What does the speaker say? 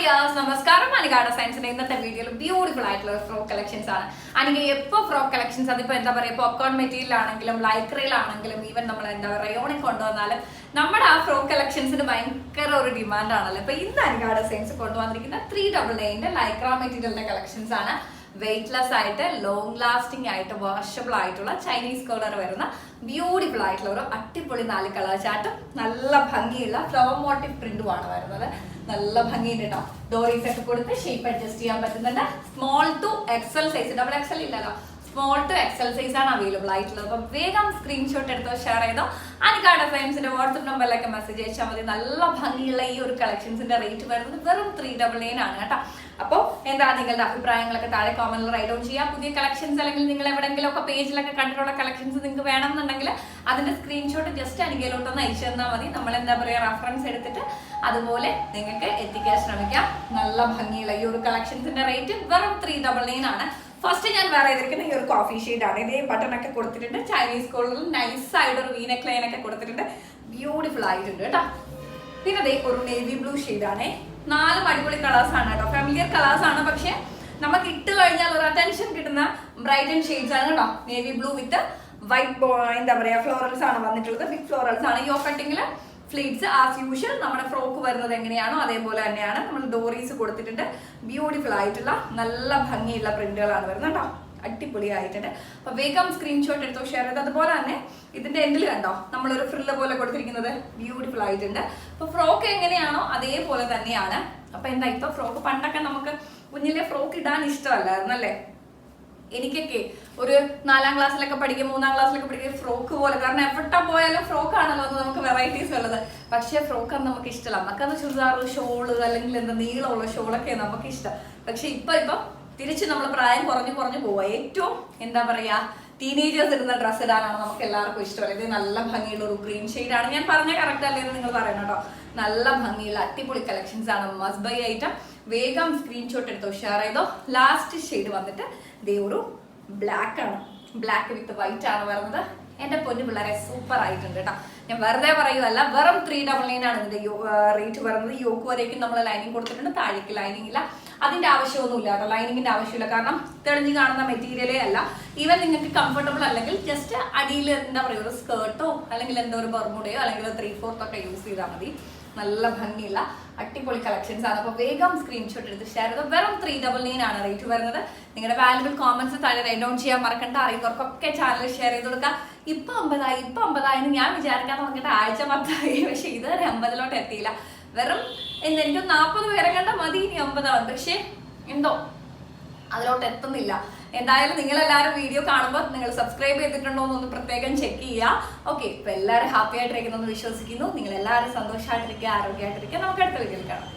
Dears നമസ്കാരം. അനികാട സയൻസിന്റെ ഇന്നത്തെ വീഡിയോയിൽ ബ്യൂട്ടിഫുൾ ആയിട്ടുള്ള ഫ്രോക്ക് കളക്ഷൻസ് ആണ്. അല്ലെങ്കിൽ എപ്പോൾ ഫ്രോക്ക് കളക്ഷൻസ് അതിപ്പോൾ എന്താ പറയുക പോപ്കോൺ മെറ്റീരിയൽ ആണെങ്കിലും ലൈക്രയിലാണെങ്കിലും ഈവൻ നമ്മൾ എന്താ പറയുക റയോണിൽ കൊണ്ടുവന്നാലും നമ്മുടെ ആ ഫ്രോക്ക് കളക്ഷൻസിന് ഭയങ്കര ഒരു ഡിമാൻഡ് ആണല്ലോ. അപ്പൊ ഇന്ന് അനികാട സയൻസ് കൊണ്ടുവന്നിരിക്കുന്ന ത്രീ ഡബിൾ നയന്റെ ലൈക്ര മെറ്റീരിയലിന്റെ കളക്ഷൻസ് ആണ്. വെയിറ്റ്ലെസ് ആയിട്ട് ലോങ് ലാസ്റ്റിംഗ് ആയിട്ട് വാഷബിൾ ആയിട്ടുള്ള ചൈനീസ് കളർ വരുന്ന ബ്യൂട്ടിഫുൾ ആയിട്ടുള്ള ഒരു അടിപൊളി നാല് കളർ ചാട്ടും നല്ല ഭംഗിയുള്ള ഫ്ലവർ മോട്ടീവ് പ്രിന്റുമാണ് വരുന്നത്. നല്ല ഭംഗിയുണ്ട് കേട്ടോ ഡോറീസ് ഒക്കെ കൊടുത്ത് ഷേപ്പ് അഡ്ജസ്റ്റ് ചെയ്യാൻ പറ്റുന്നുണ്ട്. Small to XL size double XL ഇല്ലല്ലോ. സ്മോൾ ടു എക്സൽ സൈസ് ആണ് അവൈലബിൾ ആയിട്ടുള്ളത്. അപ്പം വേഗം സ്ക്രീൻഷോട്ട് എടുത്തോ ഷെയർ ചെയ്തോ. അനിക്കാട് ഫ്രെയിംസിന്റെ വാട്സപ്പ് നമ്പറിലൊക്കെ മെസ്സേജ് അയച്ചാൽ മതി. നല്ല ഭംഗിയുള്ള ഈ ഒരു കളക്ഷൻസിന്റെ റേറ്റ് വരുന്നത് വെറും ത്രീ ഡബിൾ നയൻ ആണ് കേട്ടോ. അപ്പോൾ എന്താ നിങ്ങളുടെ അഭിപ്രായങ്ങളൊക്കെ താഴെ കോമന്റിൽ റൈറ്റ് ഔൺ ചെയ്യാം. പുതിയ കളക്ഷൻസ് അല്ലെങ്കിൽ നിങ്ങൾ എവിടെയെങ്കിലും ഒക്കെ പേജിലൊക്കെ കണ്ടിട്ടുള്ള കളക്ഷൻസ് നിങ്ങൾക്ക് വേണമെന്നുണ്ടെങ്കിൽ അതിന്റെ സ്ക്രീൻഷോട്ട് ജസ്റ്റ് അനികയിലോട്ടൊന്ന് അയച്ചു തന്നാൽ മതി. നമ്മൾ എന്താ പറയുക റെഫറൻസ് എടുത്തിട്ട് അതുപോലെ നിങ്ങൾക്ക് എത്തിക്കാൻ ശ്രമിക്കാം. നല്ല ഭംഗിയുള്ള ഈ ഒരു കളക്ഷൻസിന്റെ റേറ്റ് വെറും ത്രീ ഡബിൾ നയൻ ആണ്. ഫസ്റ്റ് ഞാൻ വേറെ ചെയ്തിരിക്കുന്ന ഈ ഒരു കോഫി ഷെയ്ഡ് ആണ്. ഇതേ ബട്ടൺ ഒക്കെ കൊടുത്തിട്ടുണ്ട്. ചൈനീസ് കോളറിൽ നൈസ് ആയിട്ട് ഒരു വീനക് ലൈൻ ഒക്കെ കൊടുത്തിട്ടുണ്ട്. ബ്യൂട്ടിഫുൾ ആയിട്ടുണ്ട് കേട്ടോ. പിന്നെ അതേ ഒരു നേവി ബ്ലൂ ആണ്. നാല് അടിപൊളി കളേഴ്സ് ആണ് കേട്ടോ. ഫാമിലിയർ കളേഴ്സ് ആണ്. പക്ഷെ നമുക്ക് ഇട്ട് കഴിഞ്ഞാൽ ഒരു അറ്റൻഷൻ കിട്ടുന്ന ബ്രൈറ്റ് ആൻഡ് ഷെയ്ഡ്സ് ആണ് കേട്ടോ. നേവി ബ്ലൂ വിത്ത് വൈറ്റ് എന്താ പറയാ ഫ്ലോറൽസ് ആണ് വന്നിട്ടുള്ളത്. ബിഗ് ഫ്ലോറൽസ് ആണ്. യോ കട്ടിങ്ങിൽ ഫ്ലീറ്റ്സ് ആസ് യൂഷ്വൽ നമ്മുടെ ഫ്രോക്ക് വരുന്നത് എങ്ങനെയാണോ അതേപോലെ തന്നെയാണ്. നമ്മൾ ഡോറീസ് കൊടുത്തിട്ടുണ്ട്. ബ്യൂട്ടിഫുൾ ആയിട്ടുള്ള നല്ല ഭംഗിയുള്ള പ്രിന്റുകളാണ് വരുന്നത് കേട്ടോ. അടിപൊളിയായിട്ടുണ്ട്. അപ്പൊ വേഗം സ്ക്രീൻഷോട്ട് എടുത്തോ ഷെയർ ചെയ്ത്. അതുപോലെ തന്നെ ഇതിന്റെ എൻഡിൽ കണ്ടോ നമ്മളൊരു ഫ്രില്ല് പോലെ കൊടുത്തിരിക്കുന്നത്. ബ്യൂട്ടിഫുൾ ആയിട്ടുണ്ട്. അപ്പൊ ഫ്രോക്ക് എങ്ങനെയാണോ അതേപോലെ തന്നെയാണ്. അപ്പൊ എന്താ ഇപ്പൊ ഫ്രോക്ക് പണ്ടൊക്കെ നമുക്ക് കുഞ്ഞിലെ ഫ്രോക്ക് ഇടാൻ ഇഷ്ടമല്ലായിരുന്നു അല്ലേ? എനിക്കൊക്കെ ഒരു നാലാം ക്ലാസ്സിലൊക്കെ പഠിക്കും മൂന്നാം ക്ലാസ്സിലൊക്കെ പഠിക്കും ഫ്രോക്ക് പോലെ. കാരണം എവിടെ പോയാലും ഫ്രോക്ക് ആണല്ലോ എന്ന് നമുക്ക് വെറൈറ്റീസ് ഉള്ളത്. പക്ഷേ ഫ്രോക്ക് അന്ന് നമുക്ക് ഇഷ്ടമല്ല നമുക്കന്ന് ചുരിദാർ ഷോൾ അല്ലെങ്കിൽ എന്താ നീളമുള്ള ഷോളൊക്കെ നമുക്ക് ഇഷ്ടം പക്ഷെ ഇപ്പൊ ഇപ്പൊ തിരിച്ച് നമ്മൾ പ്രായം കുറഞ്ഞു കുറഞ്ഞു പോവുക ഏറ്റവും എന്താ പറയാ ടീനേജേഴ്സ് ഇടുന്ന ഡ്രസ്സ് ഇടാനാണ് നമുക്ക് എല്ലാവർക്കും ഇഷ്ടമല്ല ഇത് നല്ല ഭംഗിയുള്ള ഒരു ഗ്രീൻ ആണ്. ഞാൻ പറഞ്ഞ കറക്റ്റ് അല്ലേ എന്ന് നിങ്ങൾ പറയണം കേട്ടോ? നല്ല ഭംഗിയുള്ള അടിപൊളി കളക്ഷൻസ് ആണ് മസ്റ്റ് ബൈ ഐറ്റം വേഗം സ്ക്രീൻഷോട്ട് എടുത്തോ ഷെയർ ചെയ്തോ. ലാസ്റ്റ് ഷെയ്ഡ് വന്നിട്ട് ദേ ഒരു ബ്ലാക്ക് ആണ്. ബ്ലാക്ക് വിത്ത് വൈറ്റ് ആണ് വരുന്നത്. എന്റെ പൊന്നു പിള്ളേരെ സൂപ്പർ ആയിട്ടുണ്ട് കേട്ടോ. ഞാൻ വെറുതെ പറയുമല്ല വെറും ത്രീ ഡബിൾ നയൻ ആണ് ഇതിന്റെ റേറ്റ് വരുന്നത്. യോക്ക് വരേക്കും നമ്മൾ ലൈനിങ് കൊടുത്തിട്ടുണ്ട്. താഴേക്ക് ലൈനിങ് ഇല്ല. അതിന്റെ ആവശ്യമൊന്നുമില്ല കേട്ടോ ലൈനിങ്ങിന്റെ ആവശ്യമില്ല. കാരണം തെളിഞ്ഞു കാണുന്ന മെറ്റീരിയലേ അല്ല. ഈവൻ നിങ്ങൾക്ക് കംഫർട്ടബിൾ അല്ലെങ്കിൽ ജസ്റ്റ് അടിയിൽ എന്താ പറയുക ഒരു സ്കേർട്ടോ അല്ലെങ്കിൽ എന്തോ ഒരു ബർമുടയോ അല്ലെങ്കിൽ ത്രീ ഫോർത്ത് ഒക്കെ യൂസ് ചെയ്താൽ മതി. നല്ല ഭംഗിയുള്ള അടിപൊളി കളക്ഷൻസ് ആണ്. അപ്പോൾ വേഗം സ്ക്രീൻഷോട്ട് എടുത്ത് ഷെയർ ചെയ്ത്. വെറും ത്രീ ഡബിൾ നയൻ ആണ് റേറ്റ് വരുന്നത്. നിങ്ങളുടെ വാല്യുബിൾ കോമൻസ് താഴെ റൈറ്റ് ഡൗൺ ചെയ്യാൻ മറക്കണ്ട. അറിയുന്നവർക്കൊക്കെ ചാനൽ ഷെയർ ചെയ്ത് കൊടുക്കുക ഇപ്പൊ അമ്പതായി ഇപ്പം അമ്പതായി എന്ന് ഞാൻ വിചാരിക്കാൻ തുടങ്ങിയിട്ട് ആഴ്ച പത്തായി. പക്ഷെ ഇതുവരെ അമ്പതിലോട്ട് എത്തിയില്ല. വെറും എന്താ എനിക്ക് നാൽപ്പത് പേരെ കണ്ട മതി ഇനി അമ്പതാണ് പക്ഷെ എന്തോ? അതിലോട്ട് എത്തുന്നില്ല. എന്തായാലും നിങ്ങൾ എല്ലാവരും വീഡിയോ കാണുമ്പോൾ നിങ്ങൾ സബ്സ്ക്രൈബ് ചെയ്തിട്ടുണ്ടോ എന്നൊന്ന് പ്രത്യേകം ചെക്ക് ചെയ്യുക ഓക്കെ ഇപ്പൊ എല്ലാവരും ഹാപ്പി ആയിട്ടിരിക്കുന്നു എന്ന് വിശ്വസിക്കുന്നു. നിങ്ങൾ എല്ലാവരും സന്തോഷമായിട്ടിരിക്കുക ആരോഗ്യമായിട്ടിരിക്കുക. നമുക്ക് അടുത്ത വീഡിയോയിൽ കാണാം.